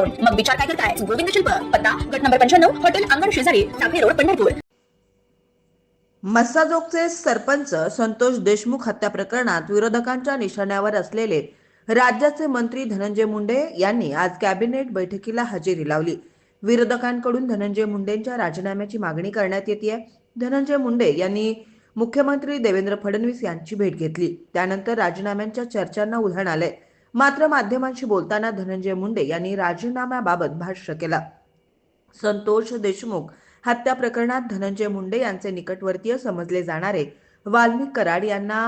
मग विचार काय करताय? गोविंद शिल्प पत्ता गट नंबर पंच्याण्णव हॉटेल अंगण शेजारी टाकळी रोड पंढरपूर. मस्साजोगचे सरपंच संतोष देशमुख हत्या प्रकरणात विरोधकांच्या निशाण्यावर असलेले राज्याचे मंत्री धनंजय मुंडे यांनी आज कॅबिनेट बैठकीला हजेरी लावली. विरोधकांकडून धनंजय मुंडेंच्या राजीनाम्याची मागणी करण्यात येते धनंजय मुंडे यांनी मुख्यमंत्री देवेंद्र फडणवीस यांची भेट घेतली. त्यानंतर राजीनाम्यांच्या चर्चांना उधाण आलंय. मात्र माध्यमांशी बोलताना धनंजय मुंडे यांनी राजीनाम्याबाबत भाष्य केलं. संतोष देशमुख हत्या प्रकरणात धनंजय मुंडे यांचे निकटवर्तीय समजले जाणारे वाल्मिक कराड यांना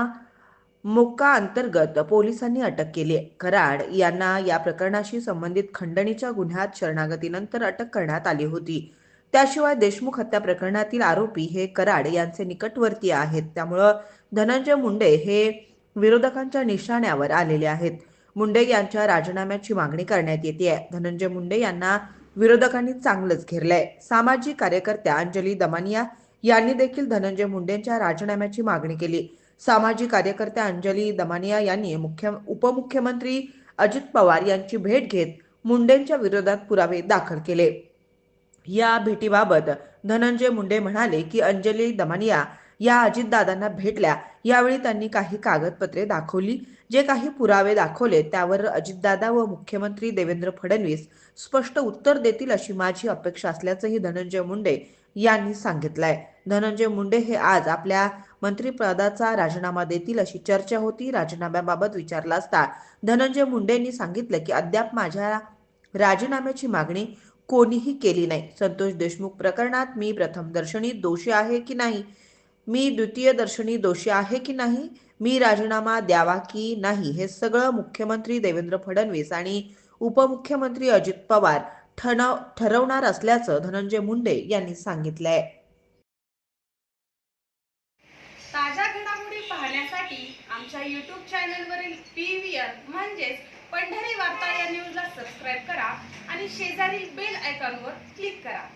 मोक्का अंतर्गत पोलिसांनी अटक केली आहे. कराड यांना या प्रकरणाशी संबंधित खंडणीच्या गुन्ह्यात शरणागतीनंतर अटक करण्यात आली होती. त्याशिवाय देशमुख हत्या प्रकरणातील आरोपी हे कराड यांचे निकटवर्तीय आहेत. त्यामुळं धनंजय मुंडे हे विरोधकांच्या निशाण्यावर आलेले आहेत. मुंडे यांच्या राजीनाम्याची मागणी करण्यात येते आहे धनंजय मुंडे यांना विरोधकांनी चांगलंच घेरलंय. सामाजिक कार्यकर्त्या अंजली दमानिया यांनी देखील धनंजय मुंडेंच्या राजीनाम्याची मागणी केली. सामाजिक कार्यकर्त्या अंजली दमानिया यांनी मुख्य उपमुख्यमंत्री अजित पवार यांची भेट घेत मुंडेंच्या विरोधात पुरावे दाखल केले. या भेटीबाबत धनंजय मुंडे म्हणाले की अंजली दमानिया या अजितदादांना भेटल्या. यावेळी त्यांनी काही कागदपत्रे दाखवली. जे काही पुरावे दाखवले त्यावर अजितदादा व मुख्यमंत्री देवेंद्र फडणवीस स्पष्ट उत्तर देतील अशी माझी अपेक्षा असल्याचंही धनंजय मुंडे यांनी सांगितलंय. धनंजय मुंडे हे आज आपल्या मंत्रिपदाचा राजीनामा देतील अशी चर्चा होती. राजीनाम्याबाबत विचारला असता धनंजय मुंडेंनी सांगितलं की अद्याप माझ्या राजीनाम्याची मागणी कोणीही केली नाही. संतोष देशमुख प्रकरणात मी प्रथम दर्शनी दोषी आहे की नाही? मी द्वितीय दर्शनी दोषी आहे की नाही? मी राजीनामा द्यावा की नाही? हे सगळं मुख्यमंत्री देवेंद्र फडणवीस आणि उपमुख्यमंत्री अजित पवार ठणव ठरवणार असल्याचं धनंजय मुंडे यांनी सांगितलंय. ताज्या घडामोडी पाहण्यासाठी आमच्या यूट्यूब चॅनलवरील पी व्ही आर म्हणजेच पंढरी वार्ता या न्यूजला सबस्क्राईब करा आणि शेजारील बेल आयकॉनवर क्लिक करा.